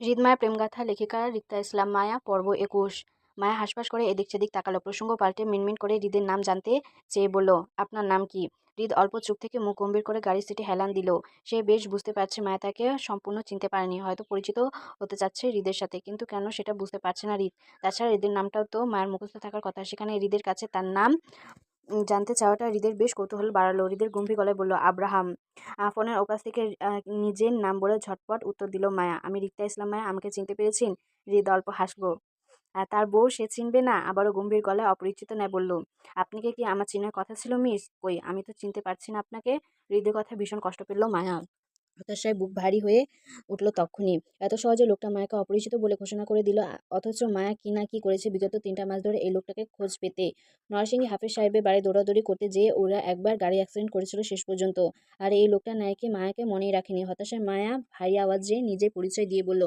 হৃদমায়া প্রেমগাথা লেখিকা রিক্তা ইসলাম মায়া, পর্ব একুশ। মায়া হাসপাস করে এদিক সেদিক তাকালো, প্রসঙ্গ পাল্টে মিনমিন করে হৃদের নাম জানতে চেয়ে বলল, আপনার নাম কি? হৃদ অল্প চুপ থেকে মুখ গম্ভীর করে গাড়ির সিটে হেলান দিল। সে বেশ বুঝতে পারছে মায়া তাকে সম্পূর্ণ চিনতে পারেনি, হয়তো পরিচিত হতে চাচ্ছে হৃদের সাথে, কিন্তু কেন সেটা বুঝতে পারছে না হৃদ? তাছাড়া হৃদের নামটাও তো মায়ের মুখস্থ থাকার কথা, সেখানে হৃদের কাছে তার নাম জানতে চাওয়াটা হৃদের বেশ কৌতূহল বাড়ালো। হৃদের গম্ভীর গলায় বলল, আব্রাহাম ফোনের ওপাশ থেকে নিজের নাম বলে ঝটপট উত্তর দিল মায়া। আমি রিক্তা ইসলাম মায়া, আমাকে চিনতে পেরেছেন? হৃদ অল্প আর তার বউ সে চিনবে না? আবারও গম্ভীর গলায় অপরিচিত ন্যায় বলল, আপনি কি আমার চেনার কথা ছিল, মিস? কই, আমি তো চিনতে পারছি না আপনাকে? হৃদয় কথা ভীষণ কষ্ট পেল মায়া। হতাশায় বুক ভারী হয়ে উঠল তক্ষুনি এত সহজে লোকটা মায়াকে অপরিচিত বলে ঘোষণা করে দিল, অথচ মায়া কি না কি করেছে বিগত তিনটা মাস ধরে এই লোকটাকে খোঁজ পেতে। নরসিংহী হাফেজ সাহেবের বাড়ি দৌড়াদৌড়ি করতে যেয়ে ওরা একবার গাড়ি অ্যাক্সিডেন্ট করেছিল শেষ পর্যন্ত। আর এই লোকটা নায়কে মায়াকে মনেই রাখেনি। হতাশায় মায়া ভারী আওয়াজে নিজে পরিচয় দিয়ে বলল,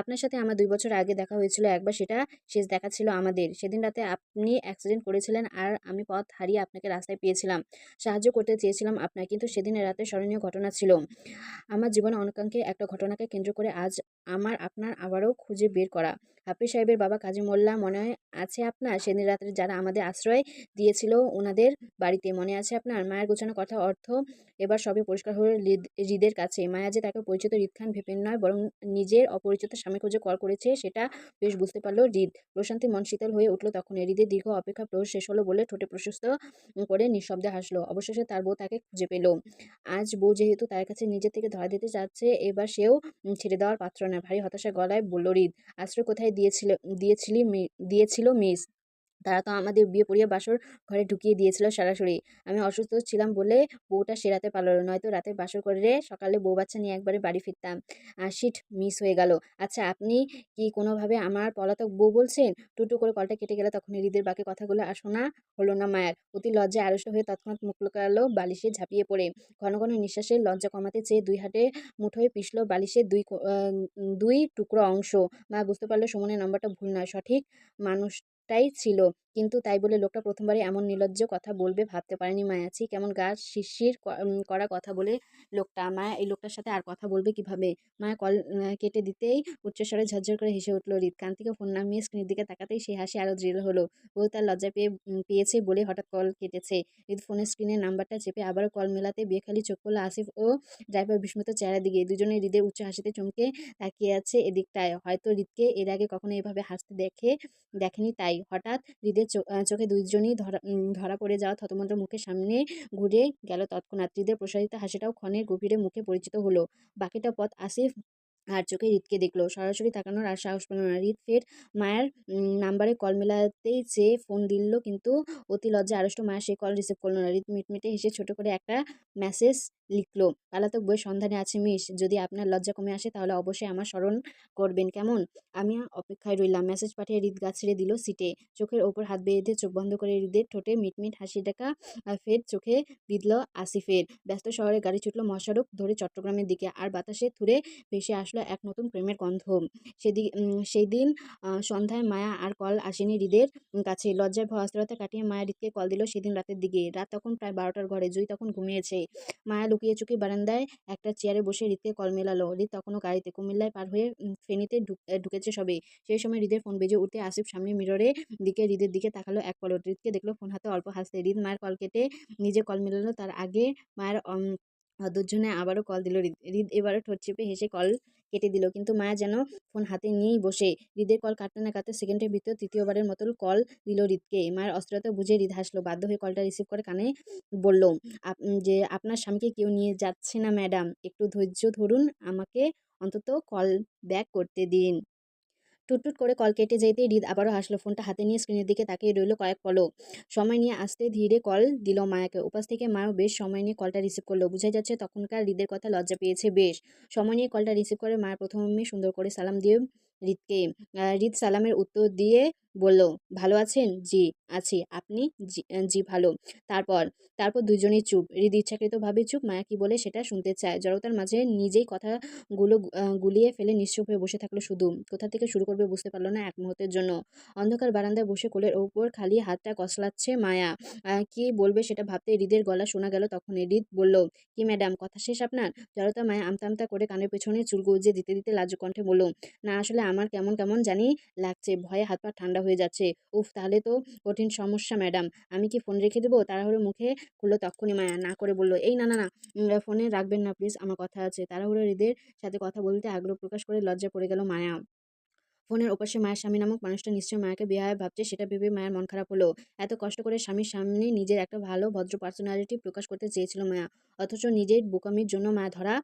আপনার সাথে আমার দুই বছর আগে দেখা হয়েছিল, একবার সেটা শেষ দেখা ছিল আমাদের। সেদিন রাতে আপনি অ্যাক্সিডেন্ট করেছিলেন আর আমি পথ হারিয়ে আপনাকে রাস্তায় পেয়েছিলাম। সাহায্য করতে চেয়েছিলাম আপনার, কিন্তু সেদিনের রাতে স্মরণীয় ঘটনা ছিল। আমার জীবনে অনাকাঙ্ক্ষী একটা ঘটনাকে কেন্দ্র করে আজ আমার আপনার আবারও খুঁজে বের করা। হাফিজ সাহেবের বাবা কাজী মোল্লা মনে আছে আপনার? সেদিন রাত্রে যারা আমাদের আশ্রয় দিয়েছিল ওনাদের বাড়িতে, মনে আছে আপনার? মায়ের গোছানো কথা, অর্থ এবার সবই পরিষ্কার হলো হৃদ- হৃদের কাছে। মায়া যে তাকে পরিচিত হৃদ খান ভেপেন নয়, বরং নিজের অপরিচিত স্বামী খুঁজে কল করেছে, সেটা বেশ বুঝতে পারল হৃদ প্রশান্তি মন শীতল হয়ে উঠল তখন হৃদের দীর্ঘ অপেক্ষা প্রহর শেষ হলো বলে ঠোঁটে প্রশস্ত করে নিঃশব্দে হাসলো। অবশেষে তার বউ তাকে খুঁজে পেল। আজ বউ যেহেতু তার কাছে নিজে থেকে ধরা দিতে চাচ্ছে এবার সেও ছেড়ে দেওয়ার পাত্র না। ভারী হতাশা গলায় বলল হৃদ আশ্রয় কোথায় দিয়েছিল দিয়েছিলি দিয়েছিল মিস তারা তো আমাদের বিয়ে পড়িয়ে বাসর ঘরে ঢুকিয়ে দিয়েছিল সরাসরি। আমি অসুস্থ ছিলাম বলে বউটা সেরাতে পারল নয়তো রাতে বাসর করে সকালে বউ বাচ্চা নিয়ে একবারে বাড়ি ফিরতাম। আর শিট মিস হয়ে গেল। আচ্ছা আপনি কি কোনোভাবে আমার পলাতক বউ বলছেন? টুটু করে কলটা কেটে গেলে, তখন হৃদের বাকি কথাগুলো আর শোনা হলো না মায়ের। অতি লজ্জায় আড়ষ্ট হয়ে তৎক্ষণাৎ মুখ লুকালো বালিশে ঝাঁপিয়ে পড়ে। ঘন ঘন নিঃশ্বাসের লজ্জা কমাতে চেয়ে দুই হাতে মুঠোয় পিষল বালিশের দুই দুই টুকরো অংশ। মা বুঝতে পারল সুমনের নাম্বারটা ভুল নয়, সঠিক মানুষটাই ছিল। কিন্তু তাই বলে লোকটা প্রথমবারই এমন নির্লজ্জ কথা বলবে ভাবতে পারেনি মায়াছি। কেমন গা শিরশির করা কথা বলে লোকটা। মায়া এই লোকটার সাথে আর কথা বলবে কীভাবে? মায়া কল কেটে দিতেই উচ্চস্বরে ঝরঝর করে হেসে উঠল রিত। কান থেকে ফোন নামিয়ে স্ক্রিনের দিকে তাকাতেই সে হাসি আরও দৃঢ় হলো। ও তার লজ্জা পেয়ে পেয়েছে বলে হঠাৎ কল কেটেছে। রিত ফোনের স্ক্রিনের নাম্বারটা চেপে আবারও কল মেলাতে বেখালি চোখ করল আসিফ ও ড্রাইভার বিস্মিত চেহারা দিকে। দুজনে হৃদের উচ্চ হাসিতে চমকে তাকিয়ে আছে এদিকটায়। হয়তো হৃদকে এর আগে কখনো এভাবে হাসতে দেখে, দেখেনি তাই। হঠাৎ হৃদের চোখে দুইজনই ধরা ধরা পড়ে যাওয়া থতমত মুখের সামনে ঘুরে গেল তৎক্ষণাৎ। হৃদের প্রসারিত হাসিটাও ক্ষণের গভীরে মুখে পরিচিত হলো। বাকিটা পথ আসিফ আর চোখে হৃদকে দেখল। সরাসরি তাকানোর আর সাহস পেল না। হৃদ ফের মায়ের নাম্বারে কল মেলাতেই চেয়ে ফোন দিল, কিন্তু অতি লজ্জা আড়ষ্ট মায়ের সেই কল রিসিভ করল না। হৃদ মিটমিটে হেসে ছোট করে একটা মেসেজ লিখলো। পালাতক বইয়ের সন্ধানে আছে মিস যদি আপনার লজ্জা কমে আসে তাহলে অবশ্যই আমার স্মরণ করবেন, কেমন? আমি অপেক্ষায় রইলাম। মেসেজ পাঠিয়ে হৃদ গা ছেড়ে দিল সিটে। চোখের ওপর হাত বেঁধে চোখ বন্ধ করে হৃদের ঠোঁটে মিটমিট হাসি ডাকা ফের চোখে বিঁধল আসিফের। ব্যস্ত শহরে গাড়ি ছুটলো মহাসড়ক ধরে চট্টগ্রামের দিকে আর বাতাসে থুরে ভেসে আসলো এক নতুন প্রেমের গন্ধ। সেদিন সেই দিন সন্ধ্যায় মায়া আর কল আসেনি হৃদের কাছে। লজ্জায় ভয় অস্থিরতা কাটিয়ে মায়া হৃদকে কল দিল সেদিন রাতের দিকে। রাত তখন প্রায় বারোটার ঘরে। জুই তখন ঘুমিয়েছে। মায়া লুকিয়ে চুকি বারান্দায় একটা চেয়ারে বসে হৃদকে কল মেলালো। হৃদ তখনও গাড়িতে কুমিল্লায় পার হয়ে ফেনিতে ফেনীতে ঢুক- ঢুকেছে সবে সেই সময় হৃদের ফোন বেজে উঠতে আসিফ সামনে মিররে দিকে, হৃদের দিকে তাকালো এক পলট হৃদকে দেখল ফোন হাতে অল্প হাসতে। হৃদ মায়ের কল কেটে নিজে কল মেলালো। তার আগে মায়ের দুজনে আবারও কল দিল হৃদ এবারও ঠোঁট চেপে হেসে কল কেটে দিল। কিন্তু মায়া যেন ফোন হাতে নিয়েই বসে। হৃদের কল কাটতে না কাটতে সেকেন্ডের ভিতর তৃতীয়বারের মতো কল দিল হৃদকে। মায়ের অস্ত্রতা বুঝে হৃদ হাসলো, বাধ্য হয়ে কলটা রিসিভ করে কানে বলল যে আপনার স্বামীকে কেউ নিয়ে যাচ্ছে না, ম্যাডাম। একটু ধৈর্য ধরুন, আমাকে অন্তত কল ব্যাক করতে দিন। টুটটুট করে কল কেটে যেতে হৃদ আবারও হাসলো। ফোনটা হাতে নিয়ে স্ক্রিনের দিকে তাকিয়ে রইল কয়েক পলো সময় নিয়ে আসতে ধীরে কল দিল মায়াকে। উপাস থেকে মায়াও বেশ সময় নিয়ে কলটা রিসিভ করল। বোঝা যাচ্ছে তখনকার হৃদের কথা লজ্জা পেয়েছে বেশ। সময় নিয়ে কলটা রিসিভ করে মায়ের প্রথমে সুন্দর করে সালাম দিয়ে হৃদকে হৃদ সালামের উত্তর দিয়ে বলল, ভালো আছেন? জি, আছি। আপনি? জি ভালো। তারপর তারপর দুজনেই চুপ। হৃদ ইচ্ছাকৃতভাবে চুপ, মায়া কি বলে সেটা শুনতে চায়। জড়তার মাঝে নিজেই কথাগুলো গুলিয়ে ফেলে নিশ্চুপ হয়ে বসে থাকল শুধু। কোথা থেকে শুরু করবে বুঝতে পারল না এক মুহূর্তের জন্য। অন্ধকার বারান্দায় বসে কোলের ওপর খালি হাতটা কসলাচ্ছে মায়া। কি বলবে সেটা ভাবতে হৃদের গলা শোনা গেল তখন হৃদ বলল, কি ম্যাডাম, কথা শেষ আপনার? জড়তা মায়া আমতা আমতা করে কানের পেছনে চুল গজিয়ে দিতে দিতে লাজুক কণ্ঠে বলল, না, আসলে আমার কেমন কেমন জানি লাগছে। ভয়ে হাত পা ঠান্ডা হয়ে যাচ্ছে। উফ, তাহলে তো কঠিন সমস্যা, ম্যাডাম। আমি কি ফোন রেখে দেবো? তাড়াহুড়ো মুখে খুললো তক্ষুনি মায়া, না করে বলল, এই না না না ফোনে রাখবেন না, প্লিজ, আমার কথা আছে। তাড়াহুড়ো হৃদের সাথে কথা বলতে আগ্রহ প্রকাশ করে লজ্জা পড়ে গেল মায়া। ফোনের ওপাশে মায়ের স্বামী নামক মানুষটা নিশ্চয়ই মায়াকে বেহায় ভাবছে, সেটা ভেবে মায়ের মন খারাপ হলো। এত কষ্ট করে স্বামীর সামনে নিজের একটা ভালো, ভদ্র পার্সোনালিটি প্রকাশ করতে চেয়েছিল মায়া। অথচ নিজের বোকামির জন্য মায়া ধরা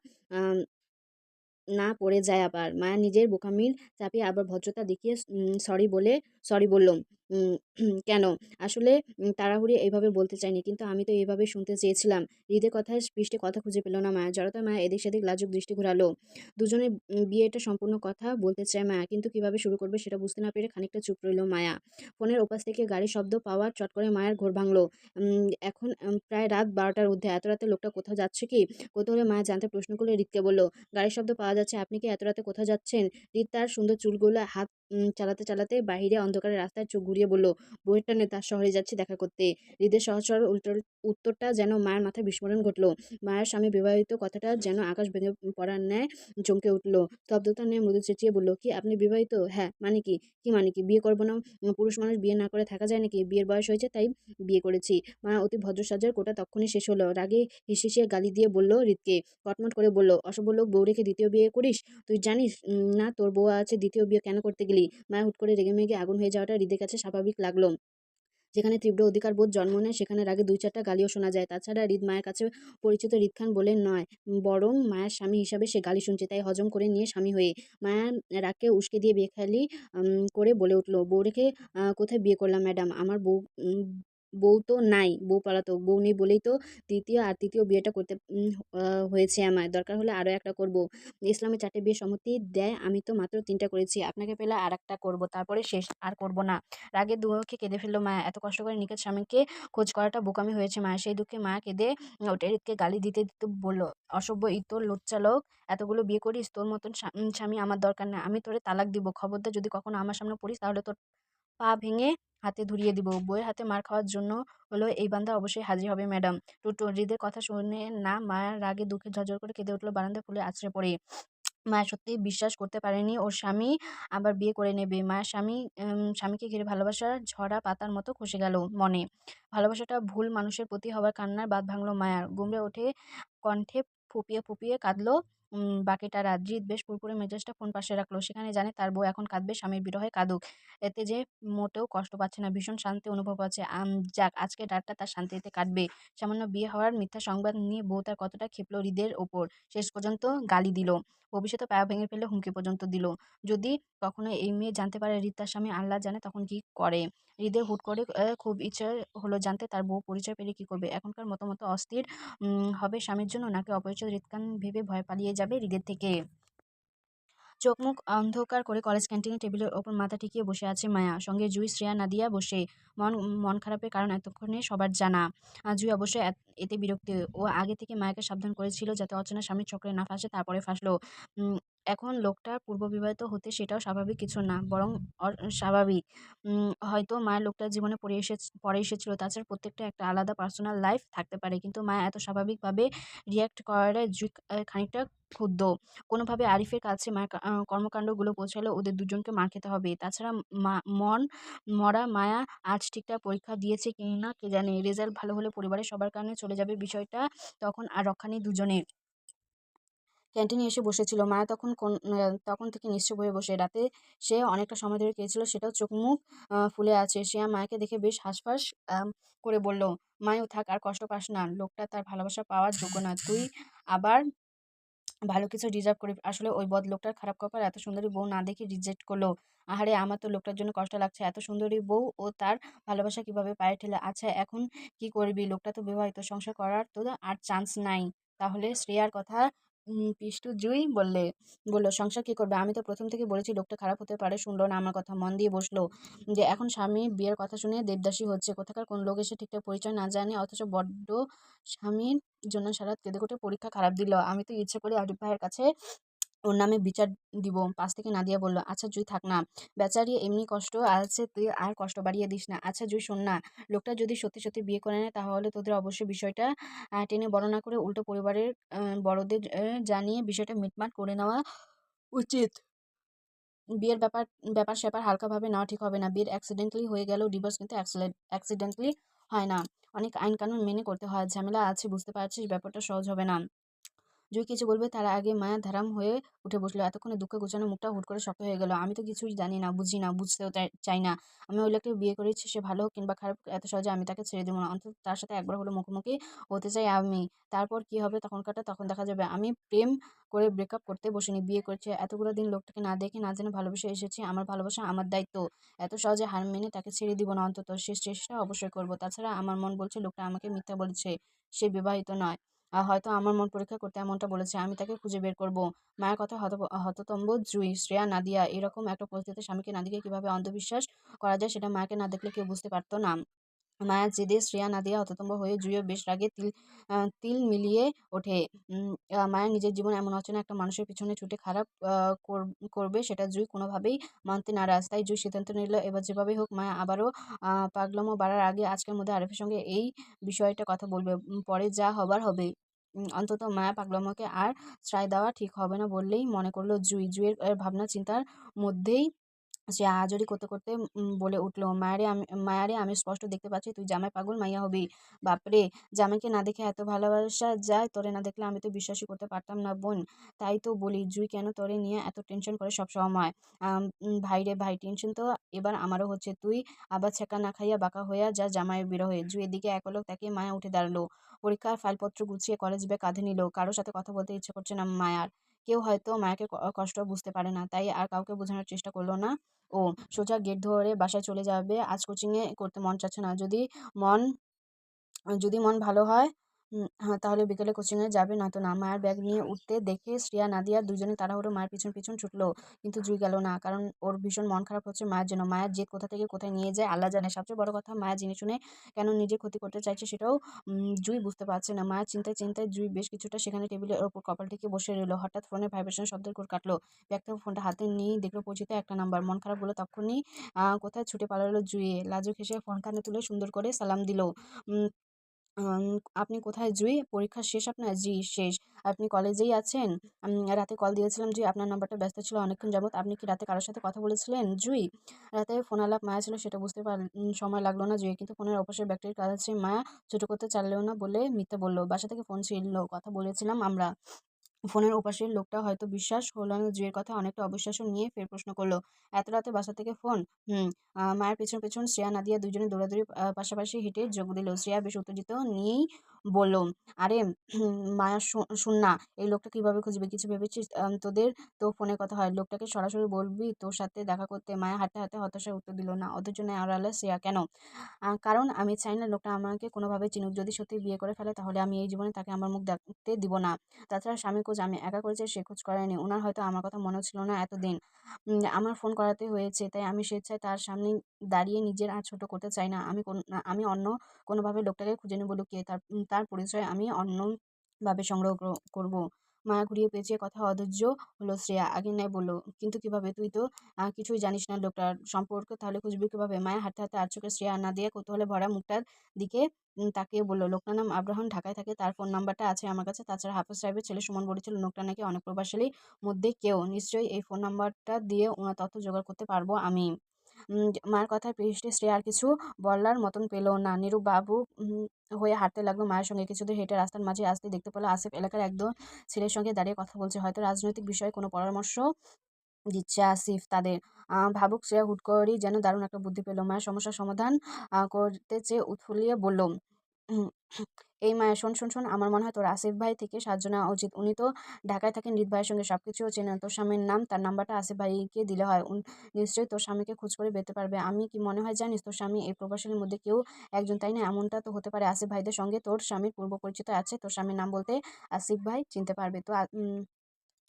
না পড়ে যায় আবার। মায়া নিজের বোকামির চাপিয়ে আবার ভদ্রতা দেখিয়ে সরি বলে সরি বলল উম, কেন? আসলে তাড়াহুড়ি এইভাবে বলতে চাইনি। কিন্তু আমি তো এইভাবে শুনতে চেয়েছিলাম। হৃদের কথায় পৃষ্ঠে কথা খুঁজে পেল না মায়া জড়তা মায়া এদিক সেদিক লাজুক দৃষ্টি ঘোরালো। দুজনে উম, বিয়েটা সম্পূর্ণ কথা বলতে চায় মায়া কিন্তু কীভাবে শুরু করবে সেটা বুঝতে না পেরে খানিকটা চুপ রইল মায়া। ফোনের ওপাশ থেকে গাড়ির শব্দ পাওয়ার চট করে মায়ের ঘোর ভাঙলো। এখন প্রায় রাত বারোটার ঊর্ধ্বে। এত রাতে লোকটা কোথাও যাচ্ছে কি? কৌতূহলে মায়া জানতে প্রশ্ন করলে হৃদকে বলল গাড়ির শব্দ পাওয়া যাচ্ছে। আপনি কি এত রাতে কোথাও যাচ্ছেন? হৃদ তার সুন্দর চুলগুলো হাত চালাতে চালাতে বাহিরে অন্ধকারের রাস্তায় চোখ ঘুরিয়ে বলল বইয়ের টানে তার শহরে যাচ্ছি দেখা করতে। হৃদের সহজ সরল উত্তরটা যেন মায়ের মাথায় বিস্ফোরণ ঘটলো। মায়ের স্বামী বিবাহিত কথাটা যেন আকাশ ভেঙে পড়ার ন্যায় চমকে উঠল। স্তব্ধতা নিয়ে মৃদু চেঁচিয়ে বলল, কি আপনি বিবাহিত? হ্যাঁ মানে কি? কি মানে কি? বিয়ে করব না। পুরুষ মানুষ বিয়ে না করে থাকা যায় নাকি? বিয়ের বয়স হয়েছে, তাই বিয়ে করেছি। মা অতি ভদ্রসাজার কোটা তখনই শেষ হলো। রাগে হিসিয়ে গালি দিয়ে বলল হৃদকে, কটমট করে বলল, অসভ্য লোক বউ রেখে দ্বিতীয় বিয়ে করিস? তুই জানিস না তোর বউ আছে, দ্বিতীয় বিয়ে কেন করতে গেলি। মায়া হুট করে রেগে মেগে আগুন হয়ে যাওয়াটা হৃদের কাছে স্বাভাবিক লাগল। যেখানে তীব্র অধিকার বোধ জন্ম নেয়, সেখানে রাগে দুই চারটা গালিও শোনা যায়। তাছাড়া হৃদ মায়ের কাছে পরিচিত হৃদ খান বলে নয়, বরং মায়ের স্বামী হিসাবে সে গালি শুনছে। তাই হজম করে নিয়ে স্বামী হয়ে মায়া রাগকে উস্কে দিয়ে বেখালি করে বলে উঠল বউ রেখে কোথায় বিয়ে করলাম, ম্যাডাম? আমার বউ বউ তো নাই, বউ পালাতো, বউ নেই বলেই তো দ্বিতীয় আর তৃতীয় বিয়েটা করতে হয়েছে আমার দরকার হলে আরও একটা করব। ইসলামে চারটে বিয়ে সম্মতি দেয়, আমি তো মাত্র তিনটা করেছি। আপনাকে পেলে আর একটা করব, তারপরে শেষ আর করব না। রাগে দুঃখে কেঁদে ফেলল মায়া এত কষ্ট করে নিখোঁজ স্বামীকে খোঁজ করাটা বোকামি হয়েছে মায়া সেই দুঃখে মা কেঁদে ওটে হৃদকে গালি দিতে দিতে বলল, অসভ্য, ইতর লোচ্চা লোক এতগুলো বিয়ে করিস, তোর মতন স্বা- স্বামী আমার দরকার নেই আমি তোরে তালাক দিব। খবরদার যদি কখনো আমার সামনে পড়িস, তাহলে তোর পা ভেঙে হাতে ধরিয়ে দিব। বইয়ের হাতে মার খাওয়ার জন্য হলো এই বান্দা অবশ্যই হাজির হবে, ম্যাডাম। টুটু, হৃদের কথা শুনে না মায়ের রাগে দুঃখে ঝরঝর করে কেঁদে উঠল বারান্দা ফুলে আছড়ে পড়ে। মায়া সত্যিই বিশ্বাস করতে পারেনি, ওর স্বামী আবার বিয়ে করে নেবে। মায়ের স্বামী স্বামীকে ঘিরে ভালোবাসার ঝরা পাতার মতো খসে গেল মনে। ভালোবাসাটা ভুল মানুষের প্রতি হওয়ার কান্নার বাদ ভাঙলো মায়ার। গুমড়ে ওঠে কণ্ঠে ফুপিয়ে ফুপিয়ে কাঁদলো বাকিটা রাত বেশ ফুরফুরে মেজাজটা ফোন পাশে রাখল। সেখানে জানে তার বউ এখন কাঁদবে, স্বামীর বিরহে কাঁদুক। এতে যে মোটেও কষ্ট পাচ্ছে না, ভীষণ শান্তি অনুভব আম, যাক, আজকে রাতটা তার শান্তিতে কাটবে। সামান্য বিয়ে হওয়ার মিথ্যা সংবাদ নিয়ে বউ তার কতটা ক্ষিপ্ল হৃদের ওপর। শেষ পর্যন্ত গালি দিল। ভবিষ্যতে পায়া ভেঙে ফেলে হুমকি পর্যন্ত দিল। যদি কখনো এই মেয়ে জানতে পারে হৃদ তার স্বামী আল্লাহ জানে তখন কি করে? হৃদের হুট করে খুব ইচ্ছে হলো জানতে তার বউ পরিচয় পেলে কি করবে? এখনকার মতো মতো অস্থির হবে স্বামীর জন্য নাকি অপরিচিত হৃদকান ভেবে ভয় পালিয়ে যাবে হৃদের থেকে। চোখ মুখ অন্ধকার করে কলেজ ক্যান্টিনের টেবিলের ওপর মাথা ঠিকিয়ে বসে আছে মায়া। সঙ্গে জুই, শ্রেয়া, নাদিয়া বসে মন মন খারাপের কারণ এতক্ষণে সবার জানা। জুই অবশ্যই এত- বিরক্তি। ও আগে থেকে মায়াকে সাবধান করেছিল যাতে অচেনা স্বামীর চক্রে না ফাঁসে, তারপরে ফাঁসলো। এখন লোকটা পূর্ববিবাহিত হতে সেটাও স্বাভাবিক কিছু না, বরং স্বাভাবিক। হয়তো মায়ের লোকটার জীবনে পড়ে এসে পরে এসেছিল, তাছাড়া প্রত্যেকটা একটা আলাদা পার্সোনাল লাইফ থাকতে পারে, কিন্তু মা এত স্বাভাবিকভাবে রিয়াক্ট করায় জুই খানিকটা ক্ষুব্ধ। কোনোভাবে আরিফের কাছে মায়ের কর্মকাণ্ডগুলো পৌঁছালে ওদের দুজনকে মার খেতে হবে। তাছাড়া মা, মন, মরা মায়া আজ ঠিকঠাক পরীক্ষা দিয়েছে কি না কে জানে? রেজাল্ট ভালো হলে পরিবারের সবার কারণে চলে যাবে বিষয়টা, তখন আর রক্ষা নেই দুজনের। ক্যান্টিনে এসে বসেছিল। মায়া তখন কোন, তখন থেকে নিশ্চুপ হয়ে বসে। রাতে সে অনেকটা সময় ধরে খেয়েছিল, সেটাও চোখ মুখ ফুলে আছে। সে মায়াকে দেখে বেশ হাঁসফাঁস করে বলল মায়ও থাক, আর কষ্ট পাস না। লোকটা তার ভালোবাসা পাওয়ার যোগ্য না। তুই আবার ভালো কিছু ডিজার্ভ করি আসলে ওই বদ লোকটার খারাপ কপাল এত সুন্দরী বউ না দেখে রিজেক্ট করল। আহারে, আমার তো লোকটার জন্য কষ্ট লাগছে। এত সুন্দরী বউ, ও তার ভালোবাসা কীভাবে পায়ে ঠেলে? আচ্ছা এখন কি করবি? লোকটা তো বিবাহিত, সংসার করার তো আর চান্স নাই। তাহলে শ্রেয়ার কথা পিষ্টু জুই বললে, বলল, সংসার কী করবে? আমি তো প্রথম থেকে বলেছি, লোকটা খারাপ হতে পারে, শুনলো না, আমার কথা মন দিয়ে বসল। যে এখন স্বামী বিয়ের কথা শুনে দেবদাসী হচ্ছে, কোথাকার কোন লোক এসে ঠিকঠাক পরিচয় না জানে, অথচ বড্ড স্বামীর জন্য সারা কেঁদে পরীক্ষা খারাপ দিল। আমি তো ইচ্ছে করি আরিফ ভাইয়ের কাছে ওর নামে বিচার দিব। পাশ থেকে নাদিয়া বলল আচ্ছা জুই, থাক না। বেচারি এমনি কষ্ট আছে, তুই আর কষ্ট বাড়িয়ে দিস না। আচ্ছা জুই, শোন না। লোকটা যদি সত্যি সত্যি বিয়ে করে নেয়, তাহলে তোদের অবশ্যই বিষয়টা টেনে বড় না করে উল্টো পরিবারের বড়দের জানিয়ে বিষয়টা মিটমাট করে নেওয়া উচিত। বিয়ের ব্যাপার ব্যাপার স্যাপার হালকাভাবে নেওয়া ঠিক হবে না। বিয়ের অ্যাক্সিডেন্টালি হয়ে গেলেও ডিভোর্স কিন্তু অ্যাক্সিডেন্টালি হয় না। অনেক আইন কানুন মেনে করতে হয়। ঝামেলা আছে, বুঝতে পারছিস, ব্যাপারটা সহজ হবে না। জুই কিছু বলবে তার আগে মায়া ধারাম হয়ে উঠে বসল। এতক্ষণে দুঃখে গোছানো মুখটা হুট করে শক্ত হয়ে গেল। আমি তো কিছুই জানি না, বুঝি না, বুঝতেও চাই- না। আমি ওই লোককে বিয়ে করেছি, সে ভালো হোক কিংবা খারাপ এত সহজে আমি তাকে ছেড়ে দেবো না। অন্তত তার সাথে একবার হলো মুখোমুখি হতে চাই আমি। তারপর কি হবে তখনকারটা তখন দেখা যাবে। আমি প্রেম করে ব্রেকআপ করতে বসিনি, বিয়ে করছে। এতগুলো দিন লোকটাকে না দেখে না জেনে ভালোবেসে এসেছি। আমার ভালোবাসা আমার দায়িত্ব। এত সহজে হার মেনে তাকে ছেড়ে দিব না অন্তত। শেষ চেষ্টা অবশ্যই করব। তাছাড়া আমার মন বলছে লোকটা আমাকে মিথ্যা বলছে। সে বিবাহিত নয়। হয়তো আমার মন পরীক্ষা করতে এমনটা বলেছে, আমি তাকে খুঁজে বের করব। মায়ের কথা হত হততম্ব জুই, শ্রেয়া, নাদিয়া, এরকম একটা পরিস্থিতিতে স্বামীকে নাদিকে কীভাবে অন্ধবিশ্বাস করা যায় সেটা মাকে না দেখলে কেউ বুঝতে পারতো না। মায়ার জেদে শ্রেয়া, নাদিয়া হততম্ব হয়ে জুইও বেশ রাগে তিল তিল মিলিয়ে ওঠে। মায়ের নিজের জীবন এমন অচেনা একটা মানুষের পিছনে ছুটে খারাপ কর- করবে সেটা জুই কোনোভাবেই মানতে নারাজ। তাই জুই সিদ্ধান্ত নিল, এবার যেভাবেই হোক মায়া আবারও পাগলামো বাড়ার আগে আজকের মধ্যে আরিফের সঙ্গে এই বিষয়টা কথা বলবে। পরে যা হবার হবে। অন্তত মায়া পাগলামোকে আর শ্রায় দেওয়া ঠিক হবে না বললেই মনে করল জুঁই জুয়ের ভাবনা চিন্তার মধ্যেই সে আহাজারি করতে করতে বলে উঠল, মায়ারে আমি মায়ারে আমি স্পষ্ট দেখতে পাচ্ছি, তুই জামাই পাগল, মাইয়া হবি। বাপরে, জামাইকে না দেখে এত ভালোবাসা যায়? তোরে না দেখলে আমি তো বিশ্বাসই করতে পারতাম না, বোন। তাই তো বলি, জুই কেন তোরে নিয়ে এত টেনশন করে সব সময়? ভাই রে ভাই টেনশন তো এবার আমারও হচ্ছে। তুই আবার ছেঁকা না খাইয়া বাঁকা হইয়া যা জামাইয়ের বিরহে। জুই এদিকে এক পলক তাকিয়ে মায়া উঠে দাঁড়াল। পরীক্ষার ফাইলপত্র গুছিয়ে কলেজ ব্যাগ কাঁধে নিল। কারোর সাথে কথা বলতে ইচ্ছে করছে না মায়ার। কেউ হয়তো মায়াকে কষ্ট বুঝতে পারে না। তাই আর কাউকে বোঝানোর চেষ্টা করল না। ও সোজা গেট ধরে বাসায় চলে যাবে। আজ কোচিংয়ে করতে মন চাচ্ছে না। যদি মন যদি মন ভালো হয় হ্যাঁ তাহলে বিকেলে কোচিংয়ে যাবে না তো না, মায়ের ব্যাগ নিয়ে উঠতে দেখে শ্রিয়া, নাদিয়া দুজনে তাড়াহুড়ো মায়ের পিছন পিছন ছুটলো, কিন্তু জুই গেল না, কারণ ওর ভীষণ মন খারাপ হচ্ছে মায়ের জন্য। মায়ের জেদ কোথা থেকে কোথায় নিয়ে যায় আল্লাহ জানে। সবচেয়ে বড় কথা, মায়ের জেনে শুনে কেন নিজে ক্ষতি করতে চাইছে সেটাও জুই বুঝতে পারছে না। মায়ের চিন্তায় চিন্তায় জুই বেশ কিছুটা সেখানে টেবিলের ওপর কপাল থেকে বসে রইল। হঠাৎ ফোনে ভাইব্রেশন শব্দের করে কাটলো। ব্যাগ থেকে ফোনটা হাতে নিয়ে দেখল পরিচিত একটা নাম্বার। মন খারাপ বলে তখনই কোথায় ছুটে পালালো জুয়ে লাজুক হেসে ফোন কানে তুলে সুন্দর করে সালাম দিল। আপনি কোথায় জুই? পরীক্ষা শেষ আপনার? জি, শেষ। আপনি কলেজেই আছেন? রাতে কল দিয়েছিলাম জুই আপনার নাম্বারটা ব্যস্ত ছিল, অনেকক্ষণ যাবৎ। আপনি কি রাতে কারোর সাথে কথা বলেছিলেন? জুই? রাতে ফোন আলাপ মায়া ছিল, সেটা বুঝতে পার সময় লাগল না জুই কিন্তু ফোনের অপসের ব্যক্তির কাজ কাছে মায়া। ছোটো করতে চাইলেও না বলে মিথ্যে বলল। বাসা থেকে ফোন ছিল, কথা বলেছিলাম আমরা। ফোনের ওপাশের লোকটা হয়তো বিশ্বাস হলো না জুয়ের কথা অনেকটা অবিশ্বাসও নিয়ে ফের প্রশ্ন করল, এত রাতে বাসা থেকে ফোন? হুম মায়ের পেছন পেছন শ্রেয়া, নাদিয়া দুজনে দৌড়াদৌড়ি পাশাপাশি হেঁটে যোগ দিল। শ্রেয়া বেশ উত্তেজিত নিয়েই বলল, আরে মায়া শোন না, এই লোকটা কীভাবে খুঁজবে? কিছু ভেবেছিস তোদের? তো ফোনে কথা হয়, লোকটাকে সরাসরি বলবি তোর সাথে দেখা করতে? মায়া হাঁটতে হাঁটতে হতাশায় উত্তর দিল, না ওদের জন্য আড়ালে শ্রেয়া কেন? কারণ আমি চাই না লোকটা আমাকে কোনোভাবে চিনুক, যদি সত্যি বিয়ে করে ফেলে তাহলে আমি এই জীবনে তাকে আমার মুখ দেখতে দিব না। তাছাড়া স্বামী খোঁজ আমি একা করেছি, সে খোঁজ করেনি ওনার হয়তো আমার কথা মনে ছিল না এতদিন। আমার ফোন করাতে হয়েছে, তাই আমি স্বেচ্ছায় তার সামনে দাঁড়িয়ে নিজের আর ছোট করতে চাই না। আমি আমি অন্য কোনোভাবে লোকটাকে খুঁজে নেব, লুকিয়ে তার তার পরিচয় আমি অন্যভাবে সংগ্রহ কর- করব। মায়া ঘুরিয়ে পেঁচিয়ে কথা অধৈর্য হলো শ্রেয়া। আগে নেয় বলল, কিন্তু কীভাবে? তুই তো কিছুই জানিস না লোকটার সম্পর্কে। তাহলে খুঁজবি কীভাবে? মায়া হাঁটতে হাঁটতে আর চোখে শ্রেয়া না দিয়ে কৌতূহলে ভরা মুখটার দিকে তাকিয়ে বলল, লোকটার নাম আব্রাহাম ঢাকায় থাকে। তার ফোন নাম্বারটা আছে আমার কাছে। তাছাড়া হাফিজ সাহেবের ছেলে সুমন বলেছিল লোকটা নাকি অনেক প্রভাবশালী মধ্যে কেউ। নিশ্চয়ই এই ফোন নাম্বারটা দিয়ে ওনার তথ্য জোগাড় করতে পারব আমি। মায়ের কথায় পৃষ্ঠে শ্রেয়া আর কিছু বলার মতন পেল না। নিরু বাবু হয়ে হাঁটতে লাগল মায়ের সঙ্গে। কিছুদিন হেঁটে রাস্তার মাঝে আসতে দেখতে পেল আসিফ এলাকার একদম ছেলের সঙ্গে দাঁড়িয়ে কথা বলছে। হয়তো রাজনৈতিক বিষয়ে কোনো পরামর্শ দিচ্ছে আসিফ তাদের। ভাবুক শ্রেয়া হুট করেই যেন দারুণ একটা বুদ্ধি পেল। মায়ের সমস্যার সমাধান করতে চেয়ে উৎফুল্লিয়ে বলল এই মায়া শোন শোন শোন, আমার মনে হয় তোর আসিফ ভাই থেকে সাহায্য নেওয়া উচিত উনি তো ঢাকায় থাকেন হৃদ ভাইয়ের সঙ্গে সব কিছুও চেনেন। তোর স্বামীর নাম, তার নাম্বারটা আসিফ ভাইকে দিলে হয়। নিশ্চয়ই তোর স্বামীকে খোঁজ করে পেতে পারবে। আমি কি মনে হয় জানিস, তোর স্বামী এই প্রবাসীর মধ্যে কেউ একজন, তাই না? এমনটা তো হতে পারে আসিফ ভাইদের সঙ্গে তোর স্বামীর পূর্ব পরিচিত আছে, তোর স্বামীর নাম বলতে আসিফ ভাই চিনতে পারবে। তো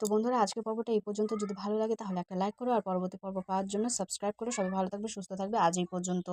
তো বন্ধুরা, আজকের পর্বটা এই পর্যন্ত। যদি ভালো লাগে তাহলে একটা লাইক করো আর পরবর্তী পর্ব পাওয়ার জন্য সাবস্ক্রাইব করো। সবাই ভালো থাকবে, সুস্থ থাকবে। আজ এই পর্যন্ত।